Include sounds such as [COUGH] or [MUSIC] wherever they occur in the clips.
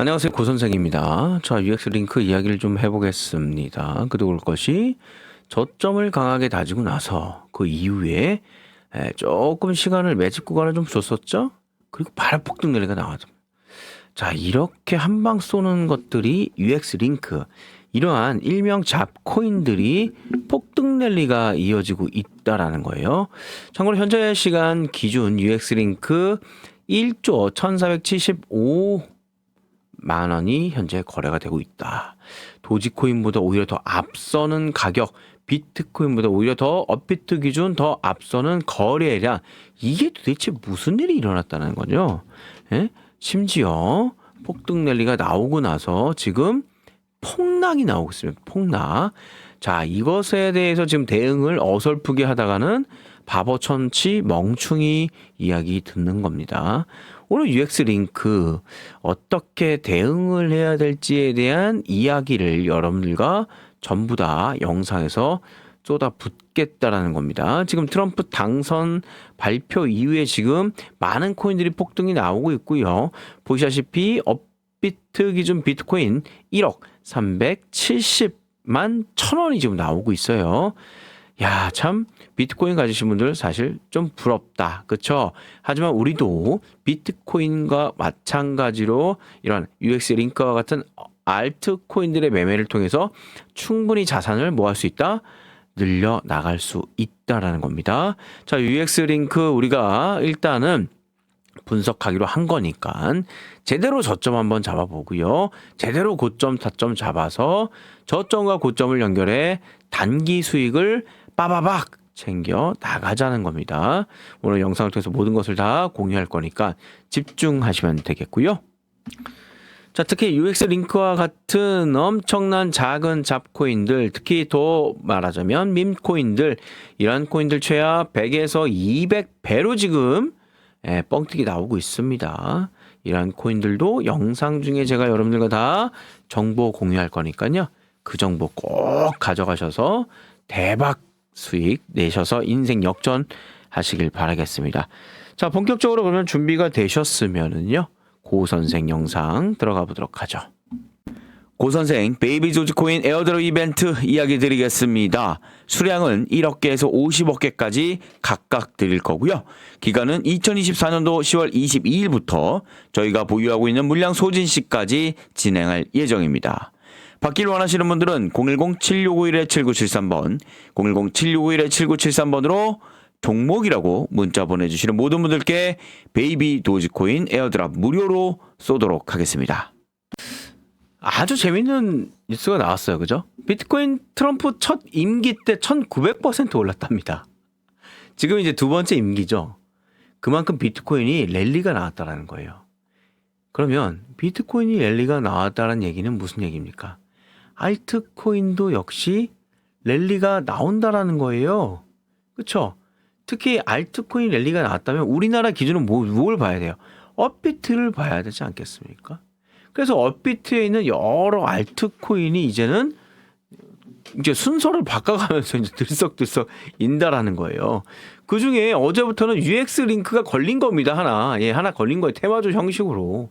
안녕하세요. 고선생입니다. 자, UX 링크 이야기를 좀 해보겠습니다. 그도 그럴 것이 저점을 강하게 다지고 나서 그 이후에 에, 조금 시간을 매집 구간을 좀 줬었죠? 그리고 바로 폭등 내리가 나왔죠. 자, 이렇게 한 방 쏘는 것들이 UX 링크, 이러한 일명 잡코인들이 폭등 랠리가 이어지고 있다라는 거예요. 참고로 현재 시간 기준 UX 링크 1조 1475 만 원이 현재 거래가 되고 있다. 도지코인보다 오히려 더 앞서는 가격, 비트코인보다 오히려 더 업비트 기준 더 앞서는 거래량 이게 도대체 무슨 일이 일어났다는 거죠? 예? 심지어 폭등 랠리가 나오고 나서 지금 폭락이 나오고 있습니다. 폭락. 자, 이것에 대해서 지금 대응을 어설프게 하다가는 바보천치 멍충이 이야기 듣는 겁니다. 오늘 UX 링크 어떻게 대응을 해야 될지에 대한 이야기를 여러분들과 전부 다 영상에서 쏟아붓겠다라는 겁니다. 지금 트럼프 당선 발표 이후에 지금 많은 코인들이 폭등이 나오고 있고요. 보시다시피 업비트 기준 비트코인 1억 370만 천 원이 지금 나오고 있어요. 야, 참 비트코인 가지신 분들 사실 좀 부럽다. 그렇죠? 하지만 우리도 비트코인과 마찬가지로 이런 UX 링크와 같은 알트코인들의 매매를 통해서 충분히 자산을 모을 수 있다. 늘려 나갈 수 있다라는 겁니다. 자, UX 링크 우리가 일단은 분석하기로 한 거니까 제대로 저점 한번 잡아보고요. 제대로 고점, 타점 잡아서 저점과 고점을 연결해 단기 수익을 빠바박 챙겨 나가자는 겁니다. 오늘 영상을 통해서 모든 것을 다 공유할 거니까 집중하시면 되겠고요. 자, 특히 UX 링크와 같은 엄청난 작은 잡코인들, 특히 더 말하자면 밈코인들, 이런 코인들 최하 100에서 200배로 지금 예, 뻥튀기 나오고 있습니다. 이러한 코인들도 영상 중에 제가 여러분들과 다 정보 공유할 거니까요. 그 정보 꼭 가져가셔서 대박 수익 내셔서 인생 역전 하시길 바라겠습니다. 자, 본격적으로 그러면 준비가 되셨으면은요. 고 선생 영상 들어가 보도록 하죠. 고 선생 베이비 조지 코인 에어드롭 이벤트 이야기 드리겠습니다. 수량은 1억 개에서 50억 개까지 각각 드릴 거고요. 기간은 2024년도 10월 22일부터 저희가 보유하고 있는 물량 소진 시까지 진행할 예정입니다. 받길 원하시는 분들은 010-7651-7973번, 010-7651-7973번으로 종목이라고 문자 보내주시는 모든 분들께 베이비 도지코인 에어드랍 무료로 쏘도록 하겠습니다. 아주 재밌는 뉴스가 나왔어요. 그죠? 비트코인 트럼프 첫 임기 때 1900% 올랐답니다. 지금 이제 두 번째 임기죠. 그만큼 비트코인이 랠리가 나왔다라는 거예요. 그러면 비트코인이 랠리가 나왔다는 얘기는 무슨 얘기입니까? 알트코인도 역시 랠리가 나온다라는 거예요. 그렇죠? 특히 알트코인 랠리가 나왔다면 우리나라 기준으로 뭐, 뭘 봐야 돼요? 업비트를 봐야 되지 않겠습니까? 그래서 업비트에 있는 여러 알트코인이 이제는 이제 순서를 바꿔가면서 이제 들썩들썩 인다라는 거예요. 그 중에 어제부터는 UX 링크가 걸린 겁니다. 하나. 예, 하나 걸린 거예요. 테마주 형식으로.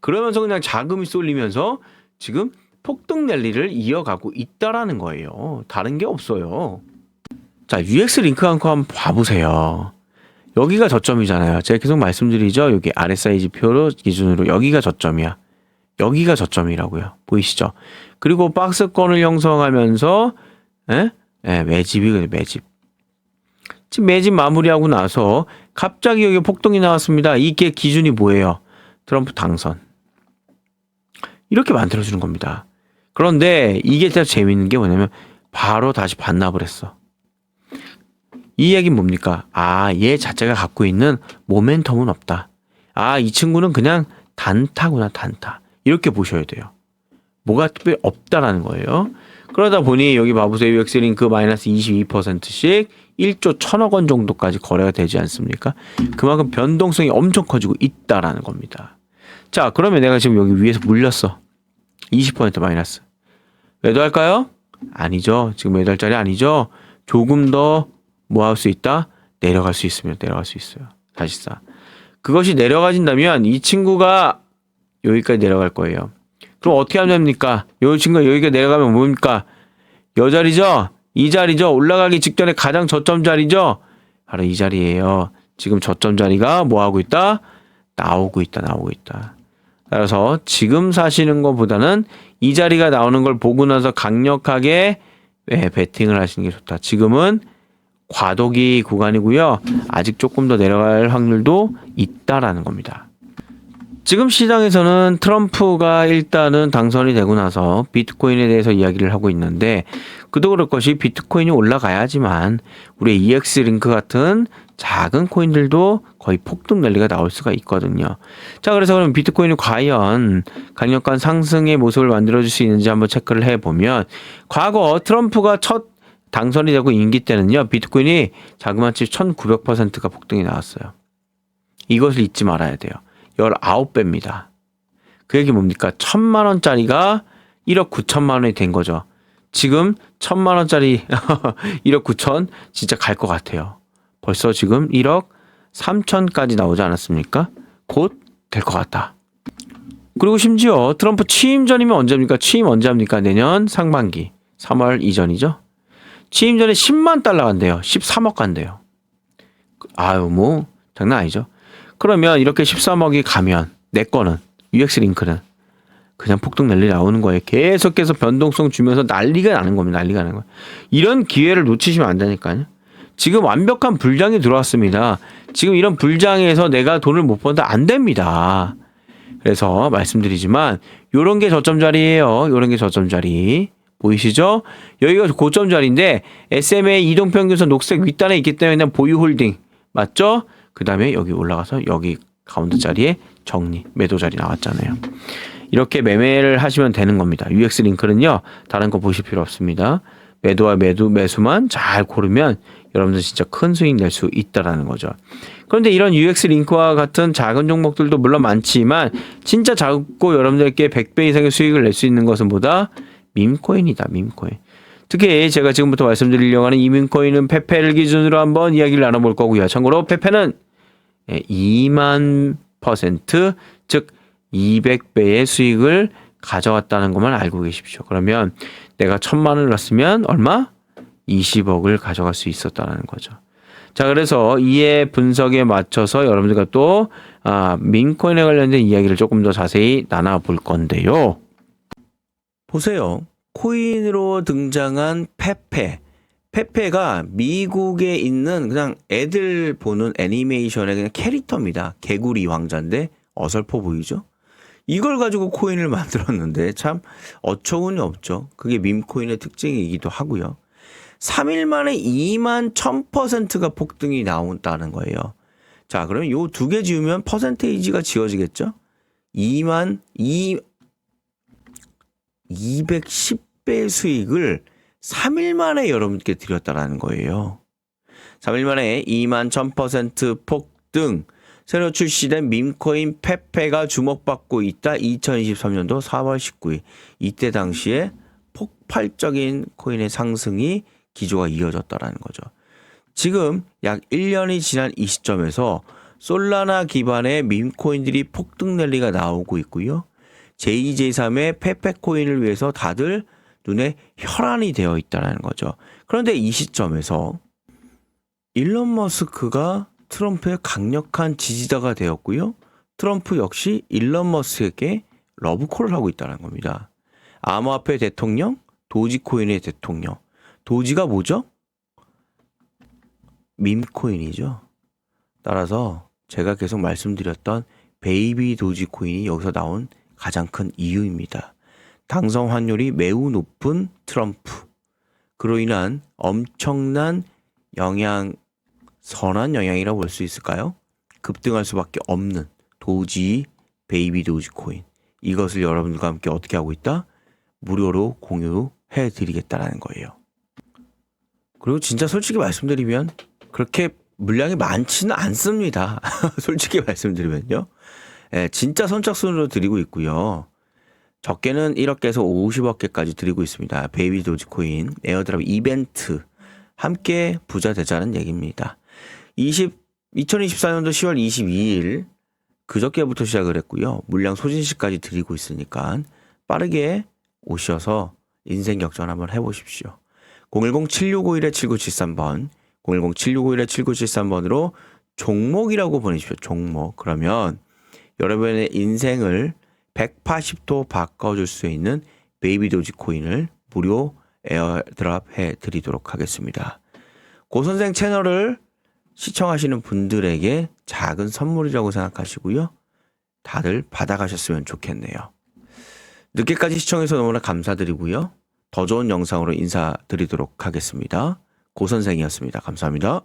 그러면서 그냥 자금이 쏠리면서 지금 폭등 랠리를 이어가고 있다라는 거예요. 다른 게 없어요. 자, UX 링크 한거 한번 봐보세요. 여기가 저점이잖아요. 제가 계속 말씀드리죠. 여기 RSI 지표로 기준으로 여기가 저점이야. 여기가 저점이라고요. 보이시죠? 그리고 박스권을 형성하면서 에? 에, 매집이 매집. 지금 매집 마무리하고 나서 갑자기 여기 폭동이 나왔습니다. 이게 기준이 뭐예요? 트럼프 당선. 이렇게 만들어주는 겁니다. 그런데 이게 진짜 재밌는 게 뭐냐면 바로 다시 반납을 했어. 이 얘기는 뭡니까? 아, 얘 자체가 갖고 있는 모멘텀은 없다. 아, 이 친구는 그냥 단타구나, 단타. 이렇게 보셔야 돼요. 뭐가 특별히 없다라는 거예요. 그러다 보니 여기 봐보세요. UX 링크 마이너스 22%씩 1조 1000억 원 정도까지 거래가 되지 않습니까? 그만큼 변동성이 엄청 커지고 있다라는 겁니다. 자, 그러면 내가 지금 여기 위에서 물렸어. 20% 마이너스. 매도할까요? 아니죠. 지금 매도할 자리 아니죠. 조금 더 뭐 할 수 있다? 내려갈 수 있으면 내려갈 수 있어요. 사실상. 그것이 내려가진다면 이 친구가 여기까지 내려갈 거예요. 그럼 어떻게 하면 됩니까? 요 친구가 여기가 내려가면 뭡니까? 요 자리죠? 이 자리죠? 올라가기 직전에 가장 저점 자리죠? 바로 이 자리예요. 지금 저점 자리가 뭐 하고 있다? 나오고 있다, 나오고 있다. 따라서 지금 사시는 것보다는 이 자리가 나오는 걸 보고 나서 강력하게 네, 베팅을 하시는 게 좋다. 지금은 과도기 구간이고요. 아직 조금 더 내려갈 확률도 있다라는 겁니다. 지금 시장에서는 트럼프가 일단은 당선이 되고 나서 비트코인에 대해서 이야기를 하고 있는데 그도 그럴 것이 비트코인이 올라가야지만 우리 EX 링크 같은 작은 코인들도 거의 폭등 랠리가 나올 수가 있거든요. 자, 그래서 그럼 비트코인이 과연 강력한 상승의 모습을 만들어줄 수 있는지 한번 체크를 해보면 과거 트럼프가 첫 당선이 되고 임기 때는요, 비트코인이 자그마치 1900%가 폭등이 나왔어요. 이것을 잊지 말아야 돼요. 19배입니다. 그 얘기 뭡니까? 천만 원짜리가 1억 9천만 원이 된 거죠. 지금 천만 원짜리 1억 [LAUGHS] 9천 진짜 갈 것 같아요. 벌써 지금 1억 3천까지 나오지 않았습니까? 곧 될 것 같다. 그리고 심지어 트럼프 취임 전이면 언제입니까? 취임 언제 합니까? 내년 상반기 3월 이전이죠. 취임 전에 10만 달러 간대요. 13억 간대요. 아유 뭐 장난 아니죠. 그러면 이렇게 13억이 가면 내 거는 UX 링크는 그냥 폭등 랠리 나오는 거예요. 계속해서 변동성 주면서 난리가 나는 겁니다. 난리가 나는 거예요. 이런 기회를 놓치시면 안 되니까요. 지금 완벽한 불장이 들어왔습니다. 지금 이런 불장에서 내가 돈을 못 번다 안 됩니다. 그래서 말씀드리지만 요런 게 저점 자리예요. 요런 게 저점 자리. 보이시죠? 여기가 고점 자리인데 SMA 이동 평균선 녹색 윗단에 있기 때문에 보유 홀딩. 맞죠? 그다음에 여기 올라가서 여기 가운데 자리에 정리 매도 자리 나왔잖아요. 이렇게 매매를 하시면 되는 겁니다. UX 링크는요. 다른 거 보실 필요 없습니다. 매도와 매도 매수만 잘 고르면 여러분들 진짜 큰 수익 낼 수 있다라는 거죠. 그런데 이런 UX 링크와 같은 작은 종목들도 물론 많지만 진짜 작고 여러분들께 100배 이상의 수익을 낼 수 있는 것은 뭐다? 밈코인이다. 밈코인. 특히 제가 지금부터 말씀드리려고 하는 이 밈코인은 페페를 기준으로 한번 이야기를 나눠볼 거고요. 참고로 페페는 2만 퍼센트 즉 200배의 수익을 가져왔다는 것만 알고 계십시오. 그러면 내가 천만 원을 넣었으면 얼마? 20억을 가져갈 수 있었다는 거죠. 자, 그래서 이에 분석에 맞춰서 여러분들과 또 아, 민코인에 관련된 이야기를 조금 더 자세히 나눠볼 건데요. 보세요. 코인으로 등장한 페페. 페페가 미국에 있는 그냥 애들 보는 애니메이션의 그냥 캐릭터입니다. 개구리 왕자인데 어설퍼 보이죠? 이걸 가지고 코인을 [LAUGHS] 만들었는데 참 어처구니 없죠. 그게 밈코인의 특징이기도 하고요. 3일 만에 2만 1000%가 폭등이 나온다는 거예요. 자, 그러면 요 두 개 지우면 퍼센테이지가 지워지겠죠? 2만 2 210배 수익을 3일 만에 여러분께 드렸다라는 거예요. 3일 만에 2만 1000% 폭등. 새로 출시된 밈코인 페페가 주목받고 있다. 2023년도 4월 19일. 이때 당시에 폭발적인 코인의 상승이 기조가 이어졌다라는 거죠. 지금 약 1년이 지난 이 시점에서 솔라나 기반의 밈코인들이 폭등 랠리가 나오고 있고요. j 2 3의 페페코인을 위해서 다들 눈에 혈안이 되어 있다는 거죠. 그런데 이 시점에서 일론 머스크가 트럼프의 강력한 지지자가 되었고요. 트럼프 역시 일론 머스크에게 러브콜을 하고 있다는 겁니다. 암호화폐 대통령, 도지코인의 대통령. 도지가 뭐죠? 밈코인이죠. 따라서 제가 계속 말씀드렸던 베이비 도지코인이 여기서 나온 가장 큰 이유입니다. 당선 환율이 매우 높은 트럼프. 그로 인한 엄청난 영향, 선한 영향이라고 볼 수 있을까요? 급등할 수밖에 없는 도지, 베이비 도지 코인. 이것을 여러분들과 함께 어떻게 하고 있다? 무료로 공유해 드리겠다라는 거예요. 그리고 진짜 솔직히 말씀드리면 그렇게 물량이 많지는 않습니다. [LAUGHS] 솔직히 말씀드리면요. 예, 진짜 선착순으로 드리고 있고요. 적게는 1억개에서 50억 개까지 드리고 있습니다. 베이비 도지코인 에어드랍 이벤트 함께 부자 되자는 얘기입니다. 20 2024년도 10월 22일 그저께부터 시작을 했고요. 물량 소진시까지 드리고 있으니까 빠르게 오셔서 인생 역전 한번 해보십시오. 010-7651-7973번, 010-7651-7973번으로 종목이라고 보내십시오. 종목. 그러면 여러분의 인생을 180도 바꿔줄 수 있는 베이비 도지 코인을 무료 에어드랍 해 드리도록 하겠습니다. 고 선생 채널을 시청하시는 분들에게 작은 선물이라고 생각하시고요. 다들 받아가셨으면 좋겠네요. 늦게까지 시청해서 너무나 감사드리고요. 더 좋은 영상으로 인사드리도록 하겠습니다. 고 선생이었습니다. 감사합니다.